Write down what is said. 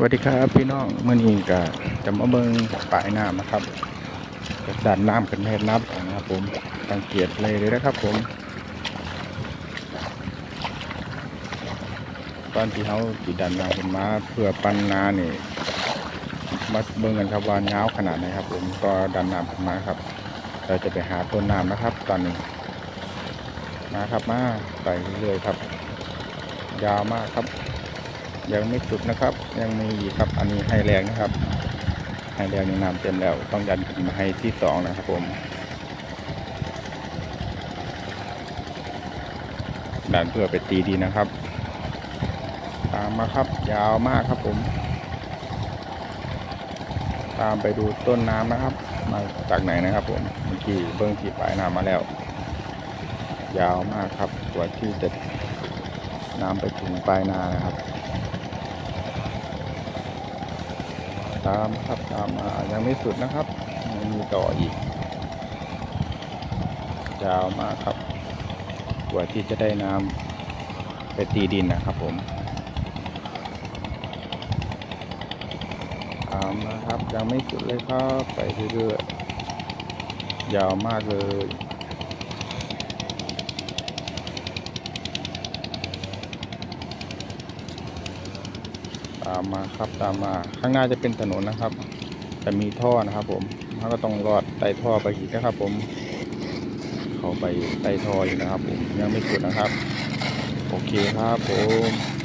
สวัสดีครับพี่น้องเมื่อนี้ก็จะมาเบิ่งปลายน้ำนะครับกระดานน้ำกันแทนนับนะครับผมสังเกตเลยเลยนะครับผม ตอนที่เขาติดดันน้ำขึ้นมาเพื่อปันนาเนี่ยมาเบิ่งกันครับว่าเงาวขนาดไหนครับ ผมก็ดันน้ำขึ้นมาครับ เราจะไปหาต้นน้ำนะครับ ตอนนี้มาครับมาไปเรื่อยๆครับ ยาวมากครับ ยังไม่สุดนะครับ ยังมีครับ อันนี้ให้แรงนะครับ ให้แรงยังน้ำเต็มแล้ว ต้องยันขึ้นมาให้ที่สองนะครับผมดันเพื่อไปตีดีนะครับ ตามมาครับ ยาวมากครับผม ตามไปดูต้นน้ำนะครับ มาจากไหนนะครับผมเมื่อกี้เบิ้งที่ปลายน้ำมาแล้ว ยาวมากครับกว่าที่จะน้ำไปถึงปลายนานะครับ ตามครับตามมายังไม่สุดนะครับยังมีต่ออีกยาวมากครับกว่าที่จะได้น้ำไปตีดินนะครับผมตามนะครับยังไม่สุดเลยครับไปเรื่อยๆยาวมากเลย ตามมาครับตามมาข้างหน้าจะเป็นถนนนะครับ แต่มีท่อนะครับ ผมเราก็ต้องรอดไต่ท่อไปอีกนะครับ ผม เข้าไปไต่ท่ออยู่นะครับ ผมยังไม่สุดนะครับ โอเคครับผม